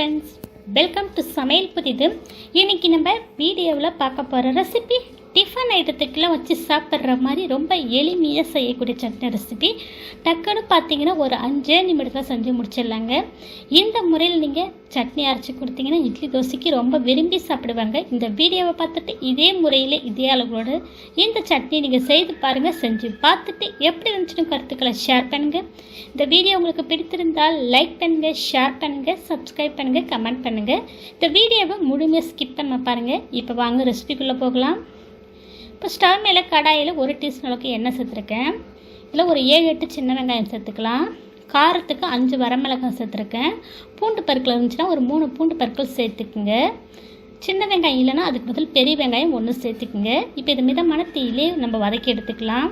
Friends welcome to சமையல் புதிது. இன்னைக்கு நம்ம வீடியோவில் பார்க்க போகிற ரெசிபி டிஃபன் ஐட்டத்துக்கெல்லாம் வச்சு சாப்பிட்ற மாதிரி ரொம்ப எளிமையாக செய்யக்கூடிய சட்னி ரெசிபி டக்குன்னு பார்த்தீங்கன்னா ஒரு அஞ்சே நிமிடத்தில் செஞ்சு முடிச்சிடலாங்க. இந்த முறையில் நீங்கள் சட்னி அரைச்சி கொடுத்தீங்கன்னா இட்லி தோசைக்கு ரொம்ப விரும்பி சாப்பிடுவாங்க. இந்த வீடியோவை பார்த்துட்டு இதே முறையில் இதே அளவுகளோட இந்த சட்னி நீங்கள் செய்து பாருங்கள் செஞ்சு பார்த்துட்டு எப்படி இருந்துச்சுன்னு கருத்துக்களை ஷேர் பண்ணுங்கள் இந்த வீடியோ உங்களுக்கு பிடித்திருந்தால் லைக் பண்ணுங்கள் ஷேர் பண்ணுங்கள் சப்ஸ்கிரைப் பண்ணுங்கள் கமெண்ட் பண்ணுங்கள் இந்த வீடியோவை முழுமையாக ஸ்கிப் பண்ண பாருங்கள் இப்போ வாங்க ரெசிபிக்குள்ளே போகலாம். இப்போ ஸ்டவ் மேலே கடாயில் ஒரு டீஸ்பூன் அளவுக்கு எண்ணெய் சேர்த்துருக்கேன். இதில் ஒரு ஏழு எட்டு சின்ன வெங்காயம் சேர்த்துக்கலாம். காரத்துக்கு அஞ்சு வரமிளகாய் சேர்த்துருக்கேன். பூண்டு பற்கள் இருந்துச்சுன்னா ஒரு மூணு பூண்டு பற்கள் சேர்த்துக்குங்க. சின்ன வெங்காயம் இல்லைன்னா அதுக்கு பதில் பெரிய வெங்காயம் ஒன்று சேர்த்துக்குங்க. இப்போ இது மிதமான தீயிலே நம்ம வதக்கி எடுத்துக்கலாம்.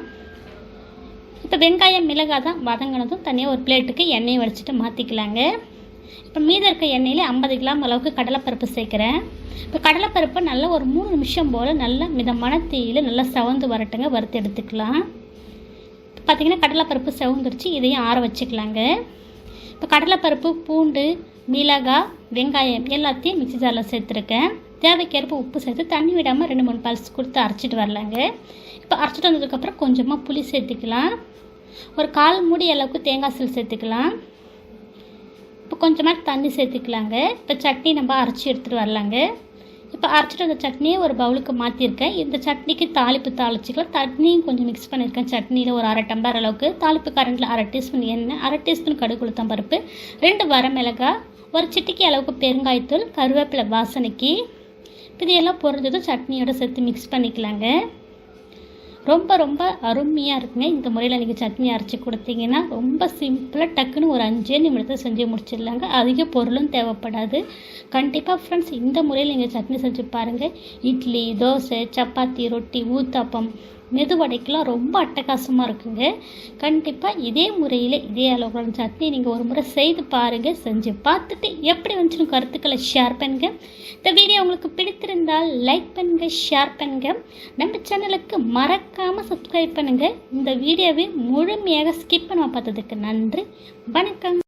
இப்போ வெங்காயம் மிளகாய் தான் வதங்கினதும் தனியாக ஒரு பிளேட்டுக்கு எண்ணெயை வடிச்சிட்டு மாற்றிக்கலாங்க இப்போ மீதம் இருக்க எண்ணெயில் ஐம்பது கிராம் அளவுக்கு கடலைப்பருப்பு சேர்க்குறேன். இப்போ கடலைப்பருப்பை நல்லா ஒரு மூணு நிமிஷம் போல் நல்லா மிதமான தீயில் நல்லா செவந்து வரட்டுங்க வறுத்து எடுத்துக்கலாம். இப்போ பார்த்திங்கன்னா கடலைப்பருப்பு செவந்துருச்சு இதையும் ஆற வச்சுக்கலாங்க. இப்போ கடலைப்பருப்பு பூண்டு மிளகாய் வெங்காயம் எல்லாத்தையும் மிக்சி ஜாரில் சேர்த்துருக்கேன். தேவைக்கேற்ப உப்பு சேர்த்து தண்ணி விடாமல் ரெண்டு மூணு பல்ஸ் கொடுத்து அரைச்சிட்டு வரலாங்க. இப்போ அரைச்சிட்டு வந்ததுக்கப்புறம் கொஞ்சமாக புளி சேர்த்துக்கலாம். ஒரு கால் மூடி அளவுக்கு தேங்காய் சீல் சேர்த்துக்கலாம். கொஞ்சமாக தண்ணி சேர்த்துக்கலாங்க. இப்போ சட்னி நம்ம அரைச்சி எடுத்துகிட்டு வரலாங்க. இப்போ அரைச்சிட்டு வந்த சட்னியை ஒரு பவுலுக்கு மாற்றிருக்கேன் இந்த சட்னிக்கு தாளிப்பு தாளிச்சிக்கலாம். தண்ணியும் கொஞ்சம் மிக்ஸ் பண்ணியிருக்கேன் சட்னியில் ஒரு அரை டம்ளர் அளவுக்கு. தாளிப்பு கரண்டில் அரை டீஸ்பூன் எண்ணெய் அரை டீஸ்பூன் கடுகு உளுத்தம் பருப்பு ரெண்டு வரமிளகாய் ஒரு சிட்டிக்கு அளவுக்கு பெருங்காயத்தூள் கருவேப்பிலை வாசனைக்கு. இதையெல்லாம் பொறிஞ்சதும் சட்னியோட சேர்த்து மிக்ஸ் பண்ணிக்கலாங்க. ரொம்ப ரொம்ப அருமையாக இருக்குங்க. இந்த முறையில் நீங்கள் சட்னி அரைச்சி கொடுத்தீங்கன்னா ரொம்ப சிம்பிளாக டக்குன்னு ஒரு அஞ்சே நிமிடத்தில் செஞ்சு முடிச்சிடலாங்க. அதிக பொருளும் தேவைப்படாது. கண்டிப்பாக ஃப்ரெண்ட்ஸ் இந்த முறையில் நீங்கள் சட்னி செஞ்சு பாருங்கள் இட்லி தோசை சப்பாத்தி ரொட்டி ஊத்தாப்பம் மெதுவடைக்கெலாம் ரொம்ப அட்டகாசமாக இருக்குங்க. கண்டிப்பாக இதே முறையில் இதே அளவுக்கு சட்னி நீங்கள் ஒரு முறை செய்து பாருங்கள் செஞ்சு பார்த்துட்டு எப்படி வந்துச்சுன்னு கருத்துக்களை ஷேர் பண்ணுங்கள் இந்த வீடியோ உங்களுக்கு பிடித்திருந்தால் லைக் பண்ணுங்கள் ஷேர் பண்ணுங்கள் நம்ம சேனலுக்கு மறக்காமல் சப்ஸ்கிரைப் பண்ணுங்கள் இந்த வீடியோவை முழுமையாக ஸ்கிப் பண்ண பார்த்ததுக்கு நன்றி. வணக்கம்.